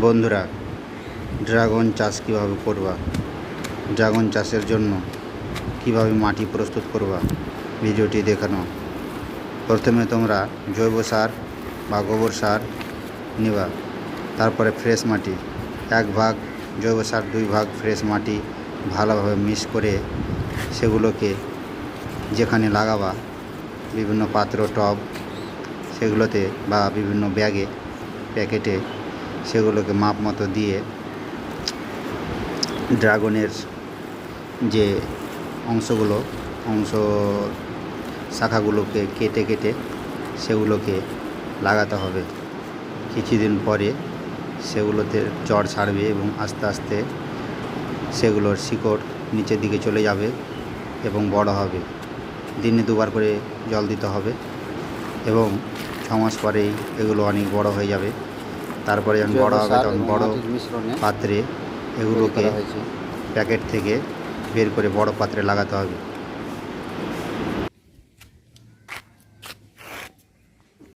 বন্ধুরা, ড্রাগন চাষ কীভাবে করবা? ড্রাগন চাষের জন্য কীভাবে মাটি প্রস্তুত করবা? ভিডিওটি দেখানো প্রথমে তোমরা জৈব সার বা গোবর সার নেবা, তারপরে ফ্রেশ মাটি, এক ভাগ জৈব সার, দুই ভাগ ফ্রেশ মাটি ভালোভাবে মিক্স করে সেগুলোকে যেখানে লাগাবা, বিভিন্ন পাত্র, টব সেগুলোতে বা বিভিন্ন ব্যাগে, প্যাকেটে সেগুলোকে মাপ মতো দিয়ে ড্রাগনের যে অংশগুলো, অংশ শাখাগুলোকে কেটে কেটে সেগুলোকে লাগাতে হবে। কিছুদিন পরে সেগুলোতে জড় ছাড়বে এবং আস্তে আস্তে সেগুলোর শিকড় নিচের দিকে চলে যাবে এবং বড় হবে। দিনে দুবার করে জল দিতে হবে এবং ছ মাস পরেই এগুলো অনেক বড় হয়ে যাবে। তারপরে যখন বড় হবে তখন বড় পাত্রে এগুলোকে প্যাকেট থেকে বের করে বড় পাত্রে লাগাতে হবে।